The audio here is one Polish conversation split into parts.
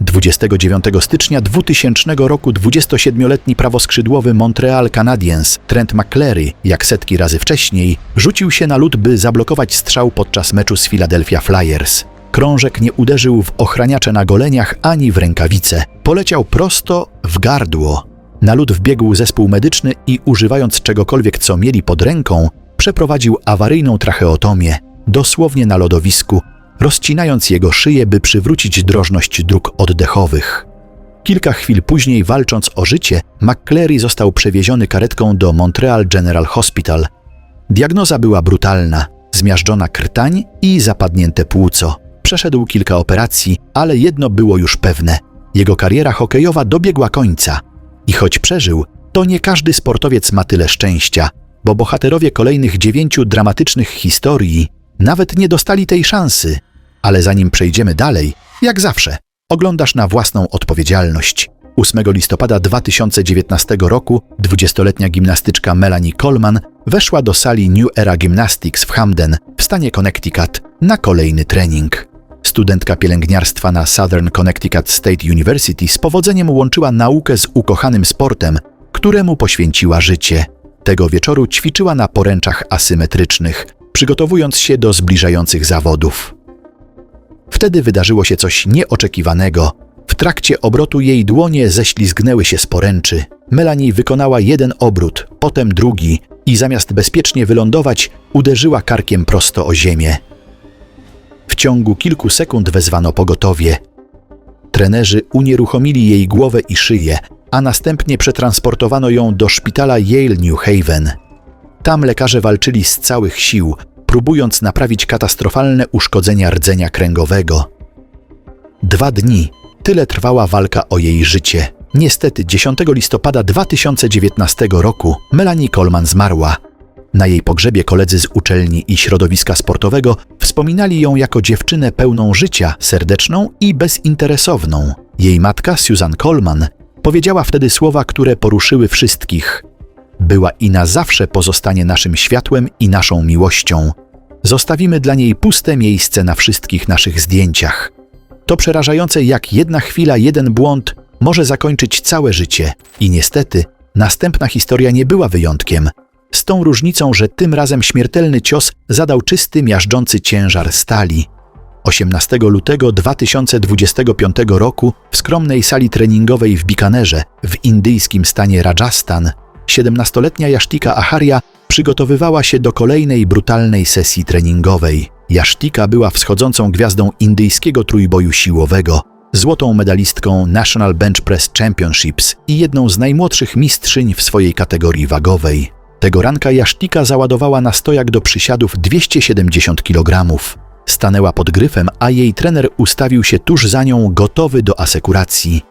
29 stycznia 2000 roku 27-letni prawoskrzydłowy Montreal Canadiens Trent McCleary, jak setki razy wcześniej, rzucił się na lód, by zablokować strzał podczas meczu z Philadelphia Flyers. Krążek nie uderzył w ochraniacze na goleniach ani w rękawice. Poleciał prosto w gardło. Na lód wbiegł zespół medyczny i używając czegokolwiek, co mieli pod ręką, przeprowadził awaryjną tracheotomię, dosłownie na lodowisku, rozcinając jego szyję, by przywrócić drożność dróg oddechowych. Kilka chwil później, walcząc o życie, McCleary został przewieziony karetką do Montreal General Hospital. Diagnoza była brutalna: zmiażdżona krtań i zapadnięte płuco. Przeszedł kilka operacji, ale jedno było już pewne: jego kariera hokejowa dobiegła końca. I choć przeżył, to nie każdy sportowiec ma tyle szczęścia, bo bohaterowie kolejnych dziewięciu dramatycznych historii nawet nie dostali tej szansy. Ale zanim przejdziemy dalej, jak zawsze, oglądasz na własną odpowiedzialność. 8 listopada 2019 roku 20-letnia gimnastyczka Melanie Coleman weszła do sali New Era Gymnastics w Hamden w stanie Connecticut na kolejny trening. Studentka pielęgniarstwa na Southern Connecticut State University z powodzeniem łączyła naukę z ukochanym sportem, któremu poświęciła życie. Tego wieczoru ćwiczyła na poręczach asymetrycznych, przygotowując się do zbliżających zawodów. Wtedy wydarzyło się coś nieoczekiwanego. W trakcie obrotu jej dłonie ześlizgnęły się z poręczy. Melanie wykonała jeden obrót, potem drugi i zamiast bezpiecznie wylądować, uderzyła karkiem prosto o ziemię. W ciągu kilku sekund wezwano pogotowie. Trenerzy unieruchomili jej głowę i szyję, a następnie przetransportowano ją do szpitala Yale New Haven. Tam lekarze walczyli z całych sił, próbując naprawić katastrofalne uszkodzenia rdzenia kręgowego. Dwa dni tyle trwała walka o jej życie. Niestety 10 listopada 2019 roku Melanie Coleman zmarła. Na jej pogrzebie koledzy z uczelni i środowiska sportowego wspominali ją jako dziewczynę pełną życia, serdeczną i bezinteresowną. Jej matka, Susan Coleman, powiedziała wtedy słowa, które poruszyły wszystkich. Była i na zawsze pozostanie naszym światłem i naszą miłością. Zostawimy dla niej puste miejsce na wszystkich naszych zdjęciach. To przerażające, jak jedna chwila, jeden błąd może zakończyć całe życie. I niestety, następna historia nie była wyjątkiem. Z tą różnicą, że tym razem śmiertelny cios zadał czysty, miażdżący ciężar stali. 18 lutego 2025 roku w skromnej sali treningowej w Bikanerze w indyjskim stanie Rajasthan 17-letnia Jasztika Aharia przygotowywała się do kolejnej brutalnej sesji treningowej. Jasztika była wschodzącą gwiazdą indyjskiego trójboju siłowego, złotą medalistką National Bench Press Championships i jedną z najmłodszych mistrzyń w swojej kategorii wagowej. Tego ranka Jasztika załadowała na stojak do przysiadów 270 kg. Stanęła pod gryfem, a jej trener ustawił się tuż za nią, gotowy do asekuracji.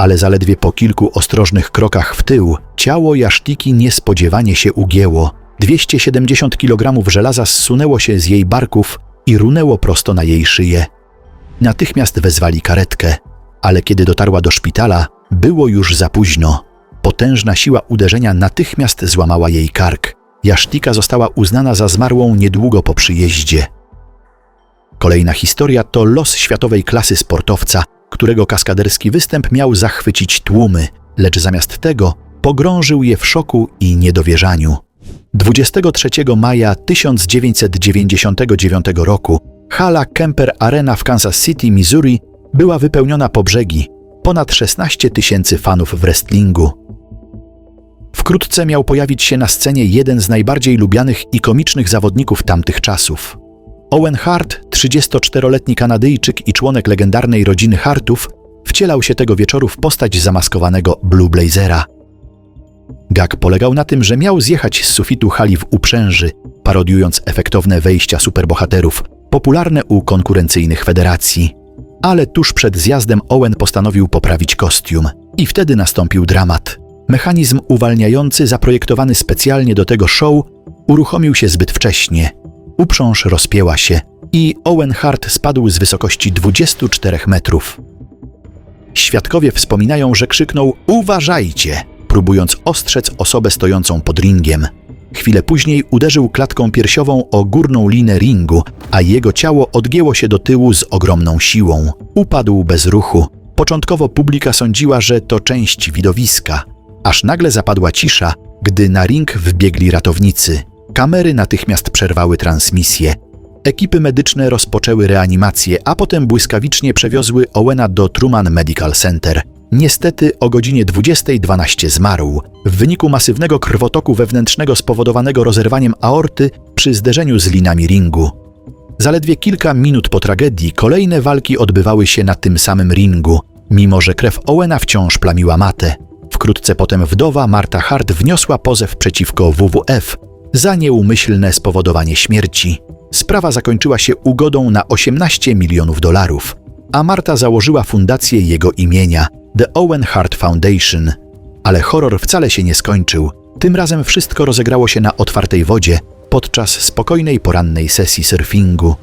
Ale zaledwie po kilku ostrożnych krokach w tył, ciało Jasztiki niespodziewanie się ugięło. 270 kg żelaza zsunęło się z jej barków i runęło prosto na jej szyję. Natychmiast wezwali karetkę, ale kiedy dotarła do szpitala, było już za późno. Potężna siła uderzenia natychmiast złamała jej kark. Jasztika została uznana za zmarłą niedługo po przyjeździe. Kolejna historia to los światowej klasy sportowca, którego kaskaderski występ miał zachwycić tłumy, lecz zamiast tego pogrążył je w szoku i niedowierzaniu. 23 maja 1999 roku hala Kemper Arena w Kansas City, Missouri była wypełniona po brzegi. Ponad 16 tysięcy fanów w wrestlingu. Wkrótce miał pojawić się na scenie jeden z najbardziej lubianych i komicznych zawodników tamtych czasów. Owen Hart, 34-letni Kanadyjczyk i członek legendarnej rodziny Hartów, wcielał się tego wieczoru w postać zamaskowanego Blue Blazera. Gag polegał na tym, że miał zjechać z sufitu hali w uprzęży, parodiując efektowne wejścia superbohaterów, popularne u konkurencyjnych federacji. Ale tuż przed zjazdem Owen postanowił poprawić kostium. I wtedy nastąpił dramat. Mechanizm uwalniający, zaprojektowany specjalnie do tego show, uruchomił się zbyt wcześnie. Uprząż rozpięła się i Owen Hart spadł z wysokości 24 metrów. Świadkowie wspominają, że krzyknął Uważajcie! próbując ostrzec osobę stojącą pod ringiem. Chwilę później uderzył klatką piersiową o górną linę ringu, a jego ciało odgięło się do tyłu z ogromną siłą. Upadł bez ruchu, Początkowo publika sądziła, że to część widowiska, aż nagle zapadła cisza, gdy na ring wbiegli ratownicy. Kamery natychmiast przerwały transmisję. Ekipy medyczne rozpoczęły reanimację, a potem błyskawicznie przewiozły Owena do Truman Medical Center. Niestety o godzinie 20.12 zmarł w wyniku masywnego krwotoku wewnętrznego spowodowanego rozerwaniem aorty przy zderzeniu z linami ringu. Zaledwie kilka minut po tragedii kolejne walki odbywały się na tym samym ringu, mimo że krew Owena wciąż plamiła matę. Wkrótce potem wdowa Marta Hart wniosła pozew przeciwko WWF za nieumyślne spowodowanie śmierci. Sprawa zakończyła się ugodą na 18 milionów dolarów, a Marta założyła fundację jego imienia The Owen Hart Foundation. Ale horror wcale się nie skończył. Tym razem wszystko rozegrało się na otwartej wodzie podczas spokojnej porannej sesji surfingu.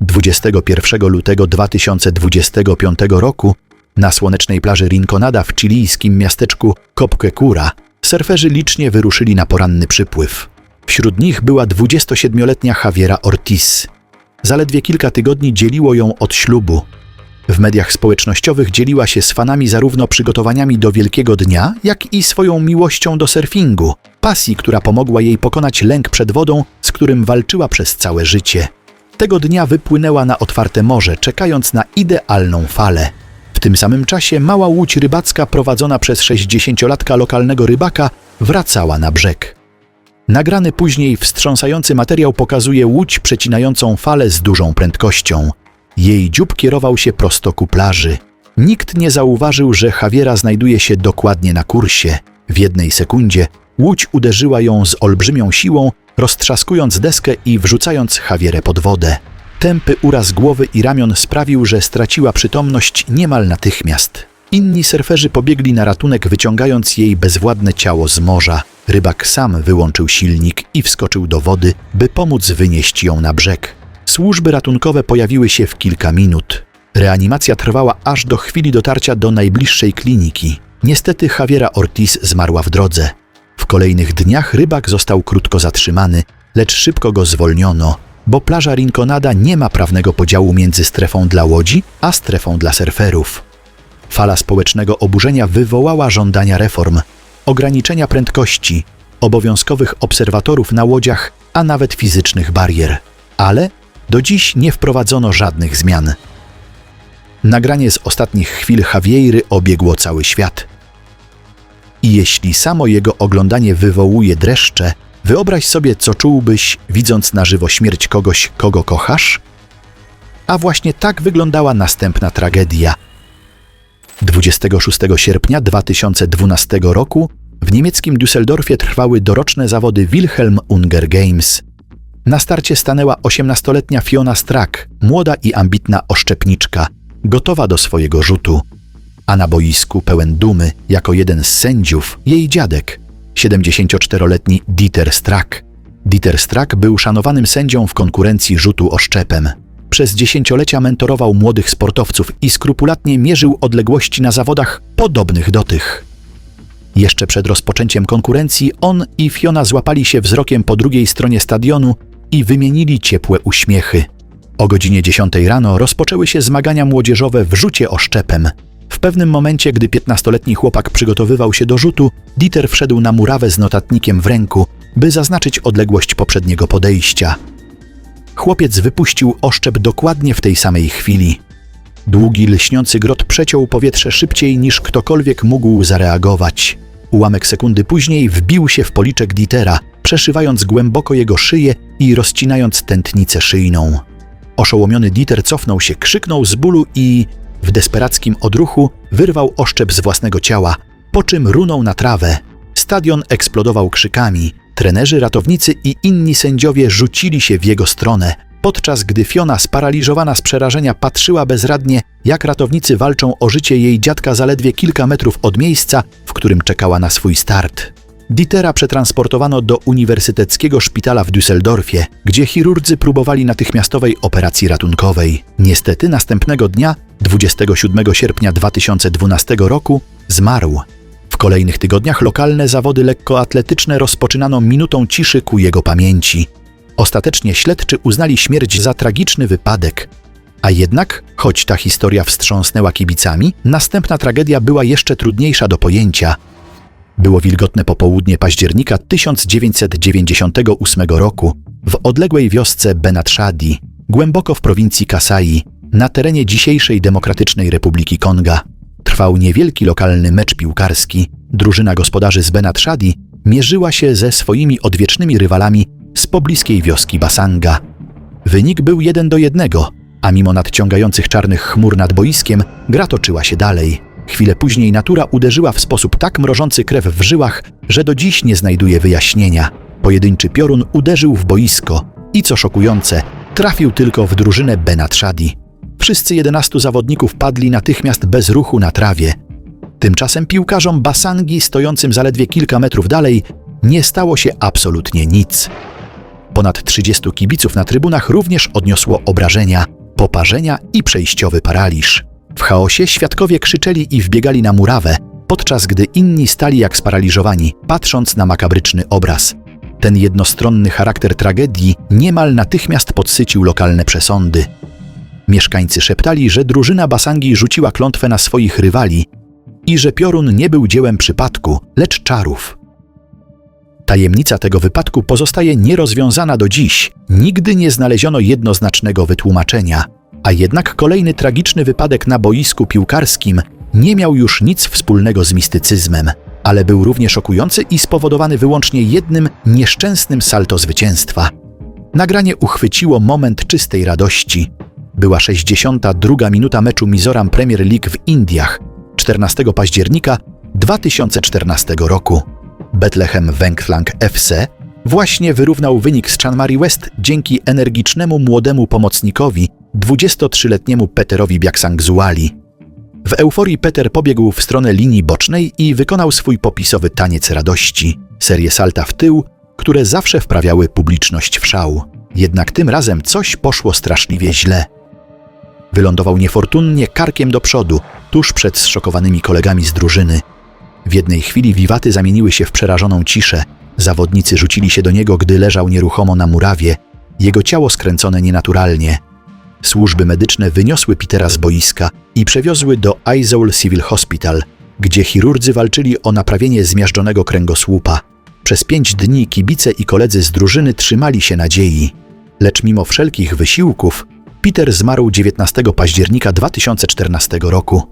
21 lutego 2025 roku na słonecznej plaży Rinconada w chilijskim miasteczku Copquecura surferzy licznie wyruszyli na poranny przypływ. Wśród nich była 27-letnia Javiera Ortiz. Zaledwie kilka tygodni dzieliło ją od ślubu. W mediach społecznościowych dzieliła się z fanami zarówno przygotowaniami do Wielkiego Dnia, jak i swoją miłością do surfingu, pasji, która pomogła jej pokonać lęk przed wodą, z którym walczyła przez całe życie. Tego dnia wypłynęła na otwarte morze, czekając na idealną falę. Tym samym czasie mała łódź rybacka prowadzona przez 60-latka lokalnego rybaka wracała na brzeg. Nagrany później wstrząsający materiał pokazuje łódź przecinającą falę z dużą prędkością. Jej dziób kierował się prosto ku plaży. Nikt nie zauważył, że Javiera znajduje się dokładnie na kursie. W jednej sekundzie łódź uderzyła ją z olbrzymią siłą, roztrzaskując deskę i wrzucając Javierę pod wodę. Tępy uraz głowy i ramion sprawił, że straciła przytomność niemal natychmiast. Inni surferzy pobiegli na ratunek, wyciągając jej bezwładne ciało z morza. Rybak sam wyłączył silnik i wskoczył do wody, by pomóc wynieść ją na brzeg. Służby ratunkowe pojawiły się w kilka minut. Reanimacja trwała aż do chwili dotarcia do najbliższej kliniki. Niestety Javiera Ortiz zmarła w drodze. W kolejnych dniach rybak został krótko zatrzymany, lecz szybko go zwolniono, bo plaża Rinconada nie ma prawnego podziału między strefą dla łodzi a strefą dla surferów. Fala społecznego oburzenia wywołała żądania reform, ograniczenia prędkości, obowiązkowych obserwatorów na łodziach, a nawet fizycznych barier. Ale do dziś nie wprowadzono żadnych zmian. Nagranie z ostatnich chwil Javieiry obiegło cały świat. I jeśli samo jego oglądanie wywołuje dreszcze, wyobraź sobie, co czułbyś, widząc na żywo śmierć kogoś, kogo kochasz? A właśnie tak wyglądała następna tragedia. 26 sierpnia 2012 roku w niemieckim Düsseldorfie trwały doroczne zawody Wilhelm Unger Games. Na starcie stanęła 18-letnia Fiona Strack, młoda i ambitna oszczepniczka, gotowa do swojego rzutu. A na boisku pełen dumy, jako jeden z sędziów, jej dziadek, 74-letni Dieter Strack. Dieter Strack był szanowanym sędzią w konkurencji rzutu oszczepem. Przez dziesięciolecia mentorował młodych sportowców i skrupulatnie mierzył odległości na zawodach podobnych do tych. Jeszcze przed rozpoczęciem konkurencji on i Fiona złapali się wzrokiem po drugiej stronie stadionu i wymienili ciepłe uśmiechy. O godzinie 10 rano rozpoczęły się zmagania młodzieżowe w rzucie oszczepem. W pewnym momencie, gdy 15-letni chłopak przygotowywał się do rzutu, Dieter wszedł na murawę z notatnikiem w ręku, by zaznaczyć odległość poprzedniego podejścia. Chłopiec wypuścił oszczep dokładnie w tej samej chwili. Długi, lśniący grot przeciął powietrze szybciej niż ktokolwiek mógł zareagować. Ułamek sekundy później wbił się w policzek Dietera, przeszywając głęboko jego szyję i rozcinając tętnicę szyjną. Oszołomiony Dieter cofnął się, krzyknął z bólu i w desperackim odruchu wyrwał oszczep z własnego ciała, po czym runął na trawę. Stadion eksplodował krzykami. Trenerzy, ratownicy i inni sędziowie rzucili się w jego stronę, podczas gdy Fiona, sparaliżowana z przerażenia, patrzyła bezradnie, jak ratownicy walczą o życie jej dziadka zaledwie kilka metrów od miejsca, w którym czekała na swój start. Dietera przetransportowano do Uniwersyteckiego Szpitala w Düsseldorfie, gdzie chirurdzy próbowali natychmiastowej operacji ratunkowej. Niestety następnego dnia, 27 sierpnia 2012 roku, zmarł. W kolejnych tygodniach lokalne zawody lekkoatletyczne rozpoczynano minutą ciszy ku jego pamięci. Ostatecznie śledczy uznali śmierć za tragiczny wypadek, A jednak, choć ta historia wstrząsnęła kibicami, następna tragedia była jeszcze trudniejsza do pojęcia. Było wilgotne popołudnie października 1998 roku w odległej wiosce Benatshadi, głęboko w prowincji Kasai, na terenie dzisiejszej Demokratycznej Republiki Konga. Trwał niewielki lokalny mecz piłkarski. Drużyna gospodarzy z Benatshadi mierzyła się ze swoimi odwiecznymi rywalami z pobliskiej wioski Basanga. Wynik był jeden do jednego, a mimo nadciągających czarnych chmur nad boiskiem, gra toczyła się dalej. Chwilę później natura uderzyła w sposób tak mrożący krew w żyłach, że do dziś nie znajduje wyjaśnienia. Pojedynczy piorun uderzył w boisko i co szokujące, trafił tylko w drużynę Benatshadi. Wszyscy jedenastu zawodników padli natychmiast bez ruchu na trawie. Tymczasem piłkarzom Basangi, stojącym zaledwie kilka metrów dalej, nie stało się absolutnie nic. Ponad 30 kibiców na trybunach również odniosło obrażenia, poparzenia i przejściowy paraliż. W chaosie świadkowie krzyczeli i wbiegali na murawę, podczas gdy inni stali jak sparaliżowani, patrząc na makabryczny obraz. Ten jednostronny charakter tragedii niemal natychmiast podsycił lokalne przesądy. Mieszkańcy szeptali, że drużyna Basangi rzuciła klątwę na swoich rywali i że piorun nie był dziełem przypadku, lecz czarów. Tajemnica tego wypadku pozostaje nierozwiązana do dziś. Nigdy nie znaleziono jednoznacznego wytłumaczenia, a jednak kolejny tragiczny wypadek na boisku piłkarskim nie miał już nic wspólnego z mistycyzmem, ale był równie szokujący i spowodowany wyłącznie jednym nieszczęsnym salto zwycięstwa. Nagranie uchwyciło moment czystej radości. Była 62 minuta meczu Mizoram Premier League w Indiach 14 października 2014 roku. Bethlehem Węgflang FC właśnie wyrównał wynik z Chanmari West dzięki energicznemu młodemu pomocnikowi, 23-letniemu Peterowi Biaksangzuali. W euforii Peter pobiegł w stronę linii bocznej i wykonał swój popisowy taniec radości, serię salta w tył, które zawsze wprawiały publiczność w szał. Jednak tym razem coś poszło straszliwie źle. Wylądował niefortunnie karkiem do przodu, tuż przed zszokowanymi kolegami z drużyny. W jednej chwili wiwaty zamieniły się w przerażoną ciszę. Zawodnicy rzucili się do niego, gdy leżał nieruchomo na murawie, jego ciało skręcone nienaturalnie. Służby medyczne wyniosły Petera z boiska i przewiozły do Aizaul Civil Hospital, gdzie chirurdzy walczyli o naprawienie zmiażdżonego kręgosłupa. Przez pięć dni kibice i koledzy z drużyny trzymali się nadziei. Lecz mimo wszelkich wysiłków, Peter zmarł 19 października 2014 roku.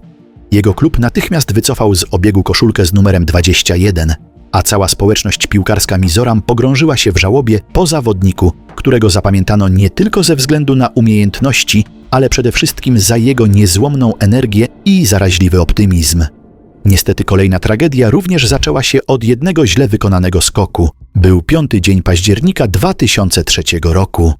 Jego klub natychmiast wycofał z obiegu koszulkę z numerem 21, a cała społeczność piłkarska Mizoram pogrążyła się w żałobie po zawodniku, którego zapamiętano nie tylko ze względu na umiejętności, ale przede wszystkim za jego niezłomną energię i zaraźliwy optymizm. Niestety kolejna tragedia również zaczęła się od jednego źle wykonanego skoku. Był piąty dzień października 2003 roku,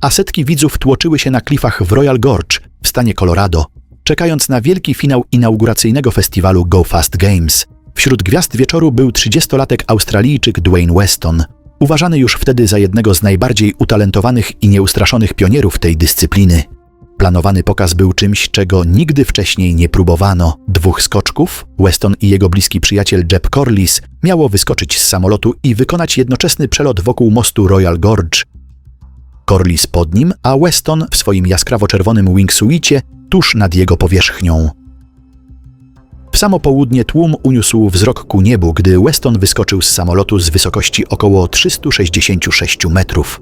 a setki widzów tłoczyły się na klifach w Royal Gorge w stanie Colorado, czekając na wielki finał inauguracyjnego festiwalu Go Fast Games. Wśród gwiazd wieczoru był 30-latek Australijczyk Dwayne Weston, uważany już wtedy za jednego z najbardziej utalentowanych i nieustraszonych pionierów tej dyscypliny. Planowany pokaz był czymś, czego nigdy wcześniej nie próbowano. Dwóch skoczków, Weston i jego bliski przyjaciel Jeb Corliss, miało wyskoczyć z samolotu i wykonać jednoczesny przelot wokół mostu Royal Gorge. Corliss pod nim, a Weston w swoim jaskrawo-czerwonym wingsuicie tuż nad jego powierzchnią. W samo południe tłum uniósł wzrok ku niebu, gdy Weston wyskoczył z samolotu z wysokości około 366 metrów.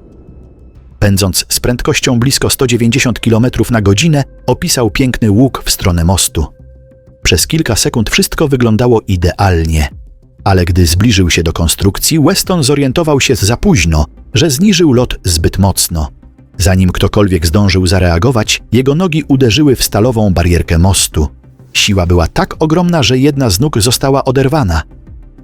Pędząc z prędkością blisko 190 km na godzinę, opisał piękny łuk w stronę mostu. Przez kilka sekund wszystko wyglądało idealnie, ale gdy zbliżył się do konstrukcji, Weston zorientował się za późno, że zniżył lot zbyt mocno. Zanim ktokolwiek zdążył zareagować, jego nogi uderzyły w stalową barierkę mostu. Siła była tak ogromna, że jedna z nóg została oderwana.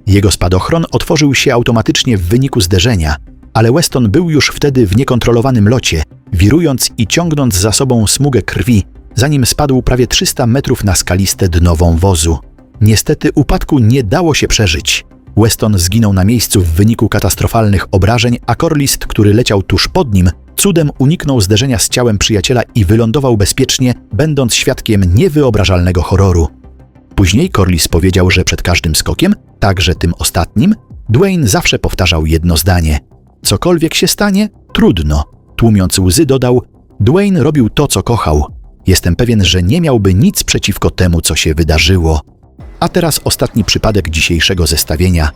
Jego spadochron otworzył się automatycznie w wyniku zderzenia, ale Weston był już wtedy w niekontrolowanym locie, wirując i ciągnąc za sobą smugę krwi, zanim spadł prawie 300 metrów na skaliste dno wąwozu. Niestety upadku nie dało się przeżyć. Weston zginął na miejscu w wyniku katastrofalnych obrażeń, a Corlist, który leciał tuż pod nim, cudem uniknął zderzenia z ciałem przyjaciela i wylądował bezpiecznie, będąc świadkiem niewyobrażalnego horroru. Później Corliss powiedział, że przed każdym skokiem, także tym ostatnim, Dwayne zawsze powtarzał jedno zdanie: Cokolwiek się stanie, trudno. Tłumiąc łzy, dodał: Dwayne robił to, co kochał. Jestem pewien, że nie miałby nic przeciwko temu, co się wydarzyło. A teraz ostatni przypadek dzisiejszego zestawienia.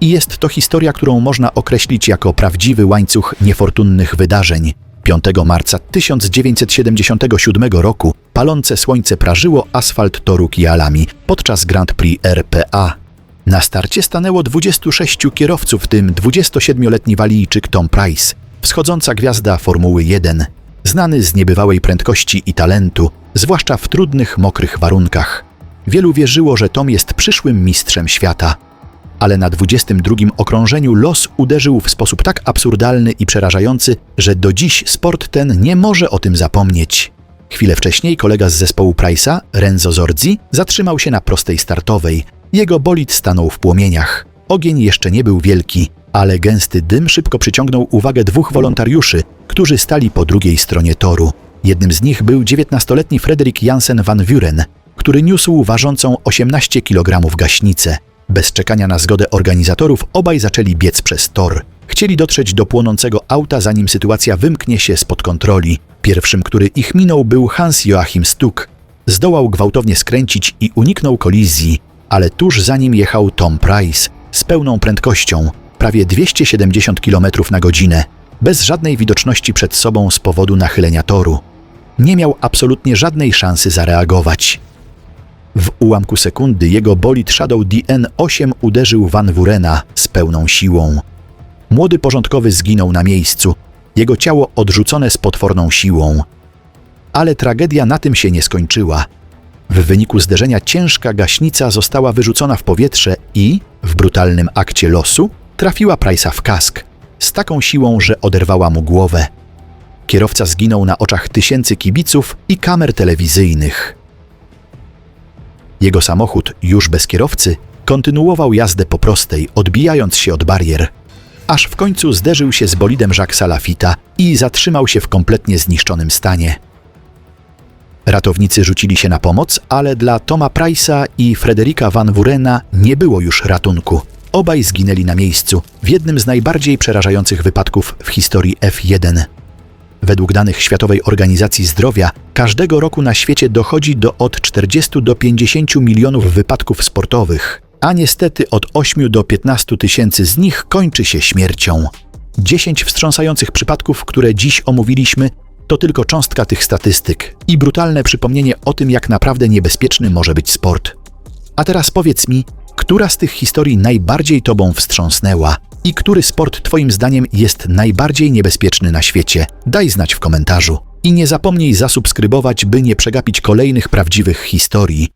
I jest to historia, którą można określić jako prawdziwy łańcuch niefortunnych wydarzeń. 5 marca 1977 roku palące słońce prażyło asfalt toru Kialami podczas Grand Prix RPA. Na starcie stanęło 26 kierowców, w tym 27-letni walijczyk Tom Price, wschodząca gwiazda Formuły 1, znany z niebywałej prędkości i talentu, zwłaszcza w trudnych, mokrych warunkach. Wielu wierzyło, że Tom jest przyszłym mistrzem świata. Ale na 22 okrążeniu los uderzył w sposób tak absurdalny i przerażający, że do dziś sport ten nie może o tym zapomnieć. Chwilę wcześniej kolega z zespołu Price'a, Renzo Zorzi, zatrzymał się na prostej startowej. Jego bolid stanął w płomieniach. Ogień jeszcze nie był wielki, ale gęsty dym szybko przyciągnął uwagę dwóch wolontariuszy, którzy stali po drugiej stronie toru. Jednym z nich był 19-letni Frederick Jansen van Vuren, który niósł ważącą 18 kg gaśnicę. Bez czekania na zgodę organizatorów obaj zaczęli biec przez tor. Chcieli dotrzeć do płonącego auta, zanim sytuacja wymknie się spod kontroli. Pierwszym, który ich minął, był Hans Joachim Stuck. Zdołał gwałtownie skręcić i uniknął kolizji, ale tuż za nim jechał Tom Price z pełną prędkością, prawie 270 km na godzinę, bez żadnej widoczności przed sobą z powodu nachylenia toru. Nie miał absolutnie żadnej szansy zareagować. W ułamku sekundy jego bolid Shadow DN8 uderzył Van Wurena z pełną siłą. Młody porządkowy zginął na miejscu, jego ciało odrzucone z potworną siłą. Ale tragedia na tym się nie skończyła. W wyniku zderzenia ciężka gaśnica została wyrzucona w powietrze i, w brutalnym akcie losu, trafiła Price'a w kask, z taką siłą, że oderwała mu głowę. Kierowca zginął na oczach tysięcy kibiców i kamer telewizyjnych. Jego samochód, już bez kierowcy, kontynuował jazdę po prostej, odbijając się od barier, aż w końcu zderzył się z bolidem Jacques'a Lafita i zatrzymał się w kompletnie zniszczonym stanie. Ratownicy rzucili się na pomoc, ale dla Toma Price'a i Frederika Van Wurena nie było już ratunku. Obaj zginęli na miejscu w jednym z najbardziej przerażających wypadków w historii F1. Według danych Światowej Organizacji Zdrowia, każdego roku na świecie dochodzi do od 40 do 50 milionów wypadków sportowych, a niestety od 8 do 15 tysięcy z nich kończy się śmiercią. 10 wstrząsających przypadków, które dziś omówiliśmy, to tylko cząstka tych statystyk i brutalne przypomnienie o tym, jak naprawdę niebezpieczny może być sport. A teraz powiedz mi, która z tych historii najbardziej Tobą wstrząsnęła i który sport Twoim zdaniem jest najbardziej niebezpieczny na świecie? Daj znać w komentarzu. I nie zapomnij zasubskrybować, by nie przegapić kolejnych prawdziwych historii.